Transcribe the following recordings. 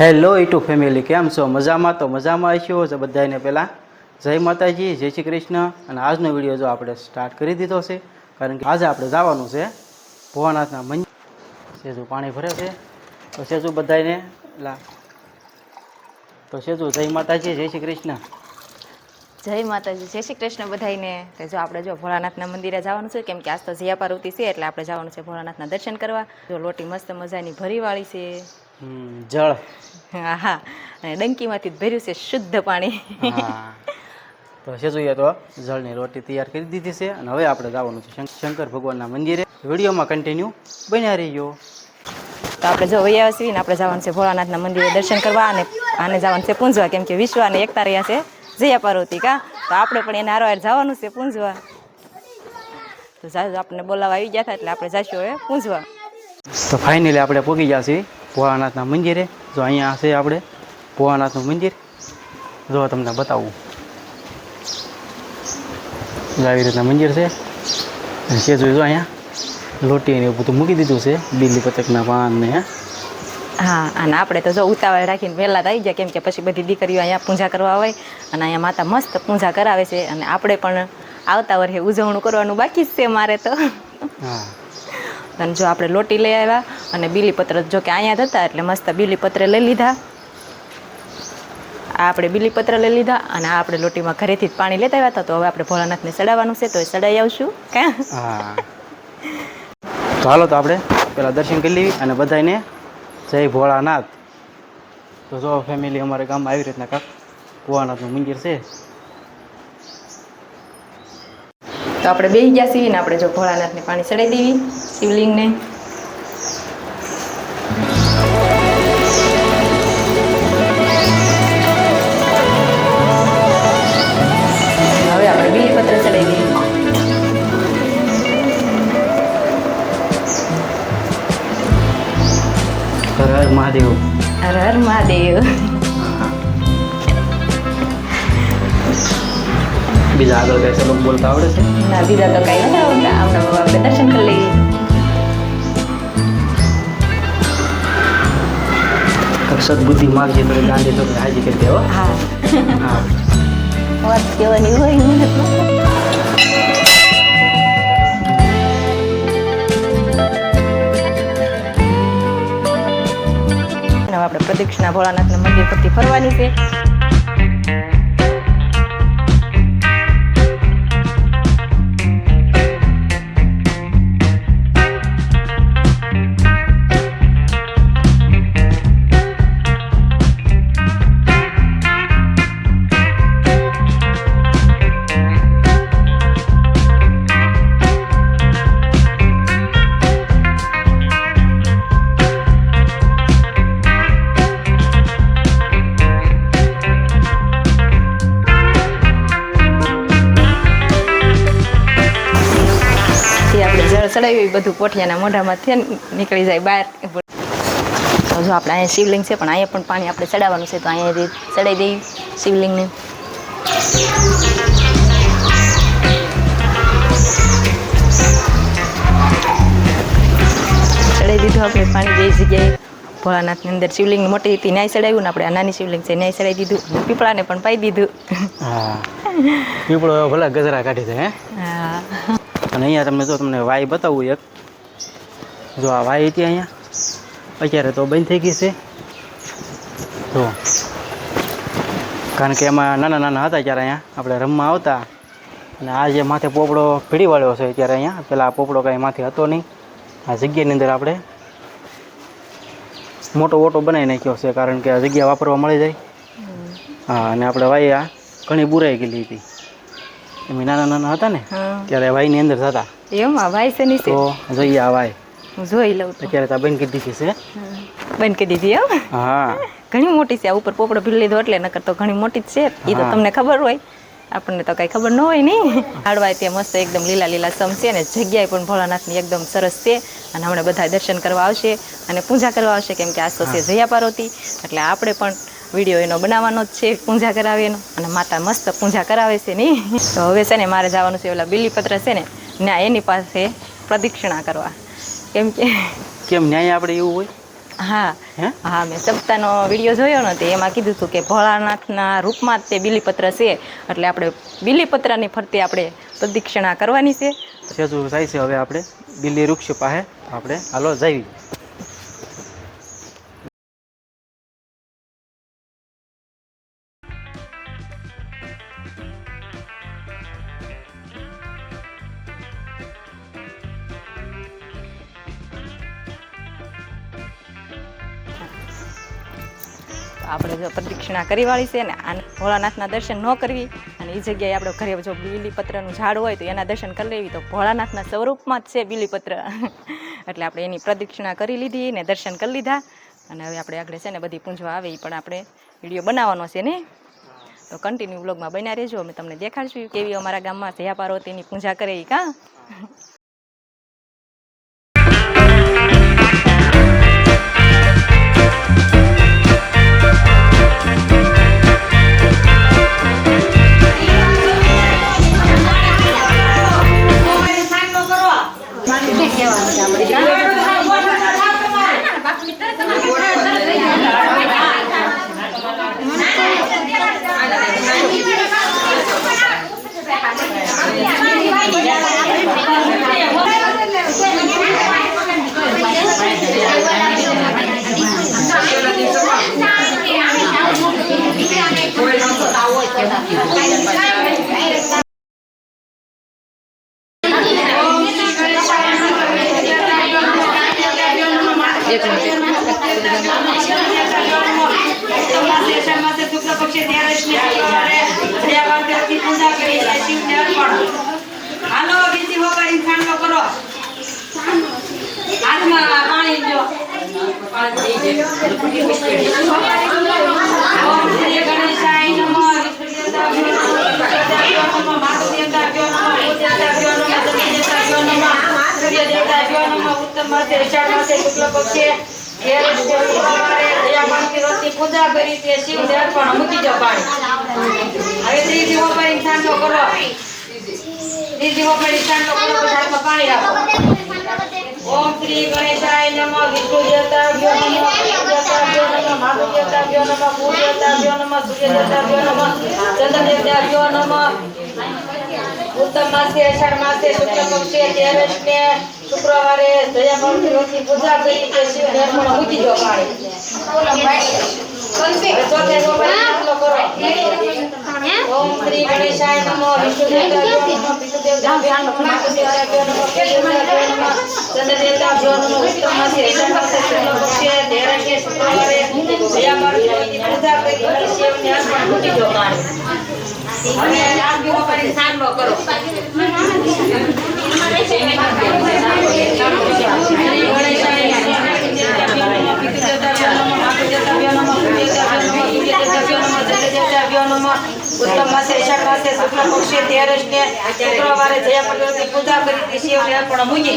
Hello YouTube family, કેમ છો? મજામાં? તો મજામાં હશો? તો બધાને પહેલાં જય માતાજી, જય શ્રી કૃષ્ણ. અને આજનો વીડિયો જો આપણે સ્ટાર્ટ કરી દીધો છે, કારણ કે આજે આપણે જવાનું છે ભોળાનાથના મંદિર. સેજુ પાણી ભરે છે. તો સેજુ બધાને લા. તો સેજુ જય માતાજી, જય શ્રી કૃષ્ણ. જય માતાજી, જય શ્રી કૃષ્ણ બધાને તો જો આપણે જો ભોળાનાથના મંદિરે જવાનું છે, કેમ કે આજ તો જયા પાર્વતી છે, એટલે આપણે જવાનું છે ભોળાનાથના દર્શન કરવા. જો લોટી મસ્ત મજાની ભરીવાળી છે. જળ. હા હા અને ડંકીમાંથી ભર્યું છે શુદ્ધ પાણી. તો તો જોઈએ તો જળની રોટી તૈયાર કરી દીધી છે અને હવે આપણે જવાનું છે શંક- શંકર ભગવાનના મંદિરે. વિડીયોમાં કન્ટિન્યુ બન્યા રહીજો. તો આપણે જો વૈયા છીએ ને આપણે જવાનું છે ભોળાનાથના મંદિરે દર્શન કરવા અને આને જવાનું છે પૂંજવા કેમ કે વિશ્વ અને એકતા રહ્યા છે જયા પાર્વતી કા? તો આપણે પણ એને હારવાર જવાનું છે પૂંજવા. તો આપણને બોલાવા આવી ગયા હતા એટલે આપણે જઈશું હવે પૂંજવા. તો ફાઇનલી આપણે પહોંચી ગયા છીએ. ભોળાનાથના મંદિરે. જો અહીંયા છે આપણે ભોળાનાથનું મંદિર. જો તમને બતાવું. જો આવી રીતના મંદિર છે. છે જોઈ જો અહીંયા લોટી ને એવું બધું મૂકી દીધું છે. બીલી પતકના પાન ને હા. અને આપણે તો જો ઉતાવળ રાખીને વહેલા થઈ જાય કેમ કે પછી બધી દીકરીઓ અહીંયા પૂજા કરવા હોય અને અહીંયા માતા મસ્ત પૂજા કરાવે છે. અને આપણે પણ આવતા વર્ષે ઉજવણું કરવાનું બાકી જ છે મારે તો. હા. અને જો આપણે લોટી લઈ આવ્યા અને બીલીપત્ર જો કે અહીંયા હતા એટલે મસ્ત બીલીપત્ર લઈ લીધા. આ આપણે બીલીપત્ર લઈ લીધા અને આ આપણે લોટીમાં ઘરેથી જ પાણી લેતા આવ્યા હતા. તો હવે આપણે ભોળાનાથને ચડાવવાનું છે તો એ ચડાવી આવશું. કાં? હા. તો હાલો તો આપણે પેલા દર્શન કરી લેવી અને બધાને જય ભોળાનાથ. તો જો ફેમિલી અમારે ગામમાં આવી રીતના કાંક ભોળાનાથનું મંદિર છે. તો આપણે બેસી ગયા છીએ ને આપણે જો ભોળાનાથને પાણી ચડાવી દેવી શિવલિંગને. હર હર મહાદેવ. હર હર મહાદેવ. બીજા આગળ કઈ સલોક બોલતા આવડે છે? ના બીજા તો કઈ નથી આવડતા. આમના આપણે દર્શન કરી લઈએ. સદબુદ્ધિ બુદ્ધિ માગજે તો ગાંધી તો હાજી કરી દેવો હા. હા. વાત કહેવાની હોય આપણે પ્રદક્ષિણા ભોળાનાથના મંદિર પરથી ફરવાની છે. ચડાવ્યું એ બધું પોઠિયાના મોઢામાંથી નીકળી જાય બહાર. તો જો આપણે અહીંયા શિવલિંગ છે પણ અહીંયા પણ પાણી આપણે ચડાવવાનું છે તો અહીંયા ચડાવી દઈએ શિવલિંગને. ચડાવી દીધું આપણે પાણી બે જગ્યાએ. ભોળાનાથની અંદર શિવલિંગ મોટી હતી ન્યાય ચડાવ્યું ને આપણે આ નાની શિવલિંગ છે ન્યાય ચડાવી દીધું. પીપળાને પણ પાઈ દીધું. પીપળો ભલા ગજરા કાઢી દે હા. અને અહીંયા તમને જો તમને વાય બતાવું એક. જો આ વાય હતી અહીંયા. અત્યારે તો બંધ થઈ ગઈ છે. જો. કારણ કે એમાં નાના નાના હતા ત્યારે અહીંયા. આપણે રમવા આવતા. અને આ જે માથે પોપડો ભીડી વાળ્યો છે અત્યારે અહીંયા. પેલા પોપડો કાંઈ માથે હતો નહીં. આ જગ્યાની અંદર આપણે મોટો ઓટો બનાવી નાખ્યો છે કારણ કે આ જગ્યા વાપરવા મળી જાય. હા અને આપણે વાય આ ઘણી બુરાઈ ગયેલી હતી. એમ નાના નાના હતા ને ત્યારે વાયની અંદર થતા એમ આ ભાઈ છે? નીચે તો જોઈએ આ વાય. હું જોઈ લઉં અત્યારે તો બંધ કરી દીધી છે. બંધ કરી દીધી એમ? હા. ઘણી મોટી છે આ ઉપર પોપડો ભીલ લીધો એટલે નકર તો ઘણી મોટી જ છે. એ તો તમને ખબર હોય. આપણને તો કઈ ખબર ન હોય નહીં હાડવાય ત્યાં મસ્ત એકદમ લીલા લીલા સમ છે ને જગ્યાએ પણ ભોળાનાથની એકદમ સરસ છે. અને હમણાં બધા દર્શન કરવા આવશે અને પૂજા કરવા આવશે કેમ કે આજ તો છે જયા પાર્વતી એટલે આપણે પણ વીડિયો એનો બનાવવાનો જ છે પૂજા કરાવે એનો. અને માતા મસ્ત પૂજા કરાવે છે નહીં તો હવે છે ને મારે જવાનું છે ઓલા બિલીપત્ર છે ને ના એની પાસે પ્રદક્ષિણા કરવા. કેમ કે કેમ ન્યાય આપણે એવું હોય? હા. હા? મેં સપ્તાહનો વીડિયો જોયો ને તે એમાં કીધું હતું કે ભોળાનાથના રૂપમાં જ તે બિલીપત્ર છે. એટલે આપણે બિલીપત્રની ફરતે આપણે પ્રદક્ષિણા કરવાની છે. સેજુ જાય છે હવે આપણે બિલી વૃક્ષ પાસે. આપણે હાલો જઈ જો કરી વાળી છે ને આને ભોળાનાથના દર્શન ન કરવી અને એ જગ્યાએ આપણે ઘરે જો બીલીપત્રનું ઝાડ હોય તો એના દર્શન કરી લેવી તો ભોળાનાથના સ્વરૂપમાં જ છે બીલીપત્ર. એટલે આપણે એની પ્રદક્ષિણા કરી લીધી ને દર્શન કરી લીધા અને હવે આપણે આગળ છે ને બધી પૂંજવા આવે એ પણ આપણે વીડિયો બનાવવાનો છે ને. તો કન્ટિન્યુ વ્લોગમાં બન્યા રહેજો, અમે તમને દેખાડશું કેવી અમારા ગામમાં જયા પાર્વતીની પૂજા કરે એ કાં? પૂજા કરી તે શિવને પણ મૂકી દો હવે ત્રીજી વગાડી શાંતો કરો ત્રીજી વગાડી શાંતો કરો હાથમાં પાણી રાખો. ઓમ શ્રી ગણેશાય નમઃ વિષ્ણુ દેવતાભ્યો નમઃ દેવતાભ્યો નમઃ માધવ દેવતાભ્યો નમઃ ભૂ દેવતાભ્યો નમઃ સૂર્ય દેવતાભ્યો નમઃ ચંદ્ર દેવતાભ્યો નમઃ ઉત્તમ માસે અષાઢ માસે શુક્લ પક્ષે તેરસને શુક્રવારે દયા ભક્તિ રોજની પૂજા કરી કે શિવ અર્પણ મૂકી દો પાણી ચોથે સોપારી દાખલો કરો ઓમ શ્રી ગણેશાય નમઃ વિષ્ણુ દેવતાભ્યો નમઃ વિષ્ણુ દેવતાભ્યો નમઃ માધુ દેવતાભ્યો નમઃ ભૂ દેવતાભ્યો નમઃ ચંદ્ર દેવતાભ્યો નમઃ ઉત્તમ માસે અષાઢ માસે શુક્લ પક્ષે તેરસને શુક્રવારે દયા ભક્તિ રોજની પૂજા કરી અને શિવને અર્પણ મૂકી દો પાણી હવે આ બીજો કરીને સાંભળો ઉત્તમ માસે અષાઢ માસે શુક્લ પક્ષે તેરસને શુક્રવારે જયા ભગવતી પૂજા કરી શિવને અર્પણ મૂકી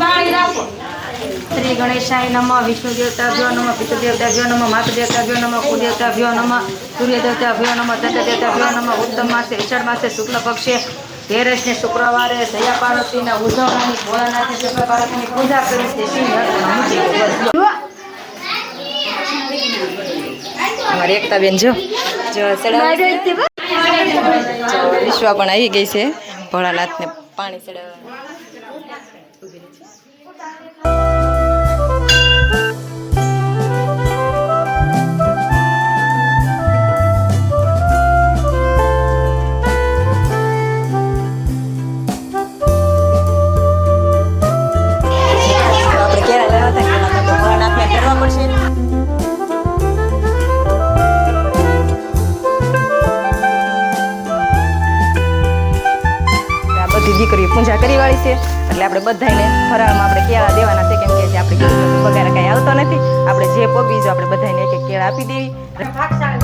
પાણી રાખો. શ્રી ગણેશાય નમઃ, વિષ્ણુ દેવતાભ્યો નમઃ, પિતૃ દેવતાભ્યો નમઃ, માતૃ દેવતાભ્યો નમઃ કુ દેવતાભ્યો નમઃ, સૂર્ય દેવતાભ્યો નમઃ ચંદ્ર દેવતાભ્યો નમઃ, ઉત્તમ માસે અષાઢ માસે, શુક્લ પક્ષે તેરસને શુક્રવારે દયા પાર્વતીના ઉજવણી ભોળાનાથે શુક્લ પૂજા કરી. બસ. અમારી એકતાબેન જો. જો. વિશ્વા પણ આવી ગઈ છે. ભોળાનાથને પાણી ચડાવવા એટલે આપણે બધાને ફરાળમાં આપણે કેળા દેવાના છે. કેમ કે આપણે પગાર કાંઈ આવતો નથી. આપણે જે પગી જો આપણે બધાને એક એક કેળા આપી દેવી.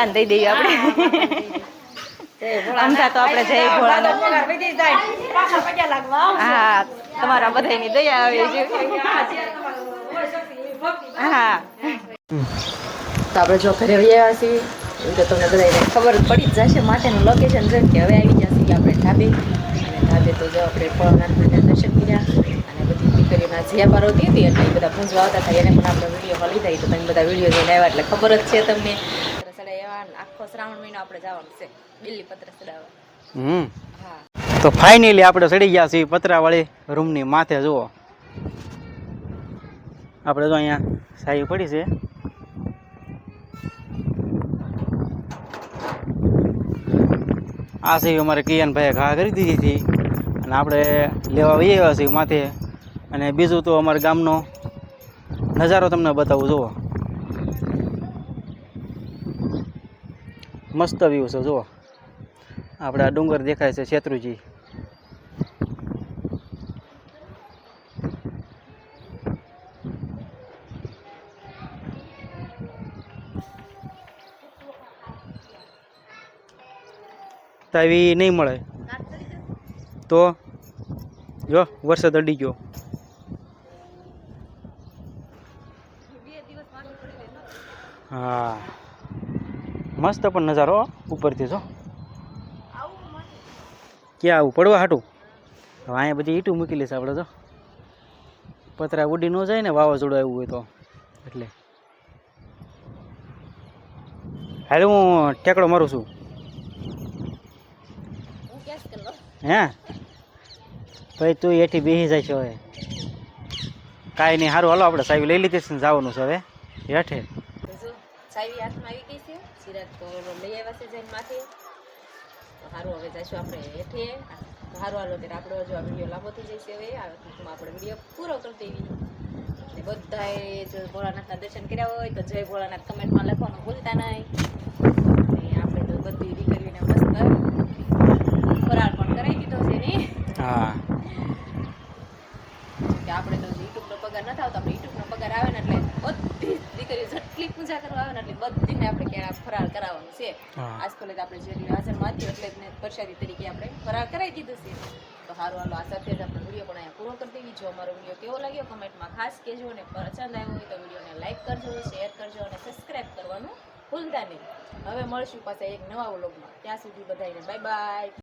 આ દઈ દઈએ આપણે. અમથા તો આપણે જય ભોળાનાથ. હા તમારા બધાની દયા આવે છે. હા તો આપણે જો ઘરે આવ્યા છીએ. એવું તો તમને બધાને ખબર પડી જ જશે માટેનું લોકેશન છે કે હવે આવી ગયા છીએ આપણે ઢાબે અને ઢાબે તો જો આપણે ભોળાનાથના દર્શન કર્યા. અને બધી દીકરીઓના જ્યાં પાર્વતી હતી એટલે એ બધા પૂંજવા આવતા હતા. એને પણ આપણે વિડીયોમાં લીધા. જાય તો તમે બધા વીડિયો જોઈને આવ્યા એટલે ખબર જ છે તમને. આખો શ્રાવણ મહિનો આપણે જવાનું છે. બિલ્લી પત્ર ચડાવવા. હમ. હા. તો ફાઇનલી આપણે ચડી ગયા છીએ પતરાવાળી રૂમની માથે જુઓ. આપણે તો અહીંયા સાઈ પડી છે. આ છે અમારે કિયાનભાઈએ ઘા કરી દીધી હતી અને આપણે લેવા વહી આવ્યા છીએ માથે. અને બીજું તો અમારા ગામનો નજારો તમને બતાવું જુઓ. મસ્ત વ્યૂ છે, જુઓ. આપણે આ ડુંગર દેખાય છે શેત્રુજી. તો આવી નહીં મળે. તો, જો, વરસાદ અડી ગયો. હા. મસ્ત પણ નજારો ઉપરથી જો. ક્યાં આવું? પડવા હાટું? હવે અહીંયા બધી ઈટું મૂકી લઈશ આપણે તો પતરા ઉડી ન જાય ને, વાવાઝોડું આવ્યું હોય તો. એટલે. હાલે હું ટેકડો મારું છું. હે? ભાઈ, તું એથી બેસી જાય છે હવે. કાંઈ નહીં સારું હાલો, આપણે સાહેબ લઈ લીધી છે ને જવાનું છે હવે. હેઠે જો ચાવી હાથમાં આવી ગઈ છે. સિરાજ તો લઈ આવ્યા છે જઈને માથે. તો સારું હવે જઈશું આપણે હેઠે. તો સારું હાલો ત્યારે આપણો જો આ વીડિયો લાંબો થઈ જશે હવે આ ટૂંકમાં આપણે વીડિયો પૂરો કરી દેવી. ને બધાએ જો ભોળાનાથના દર્શન કર્યા હોય તો જય ભોળાનાથ કમેન્ટમાં લખવાનું ભૂલતા નહીં. અને આપણે તો બધી દીકરીઓને મસ્ત ફરાળ પણ કરાવી દીધો છે ને. હા. આપણે તો પગાર નથી આવતો આપણે યુટ્યુબનો પગાર આવે ને એટલે બધી દીકરીઓ જેટલી પૂજા કરવા આવે ને એટલે બધીને આપણે ક્યાં ફરાર કરાવવાનું છે. આજકાલ આપણે જેટલી હાજરમાં હતી એટલે પ્રસાદી તરીકે આપણે ફરાર કરાવી દીધું છે. તો સારું હાલો આ સાથે જ આપણે વીડિયો પણ અહીંયા પૂરો કરી દેવી. જો અમારો વીડિયો કેવો લાગ્યો કમેન્ટમાં ખાસ કહેજો અને પસંદ આવ્યો હોય તો વિડીયોને લાઇક કરજો શેર કરજો અને સબસ્ક્રાઈબ કરવાનું ભૂલતા નહીં. હવે મળશું પાછા એક નવા વ્લોગમાં. ત્યાં સુધી બધાને બાય બાય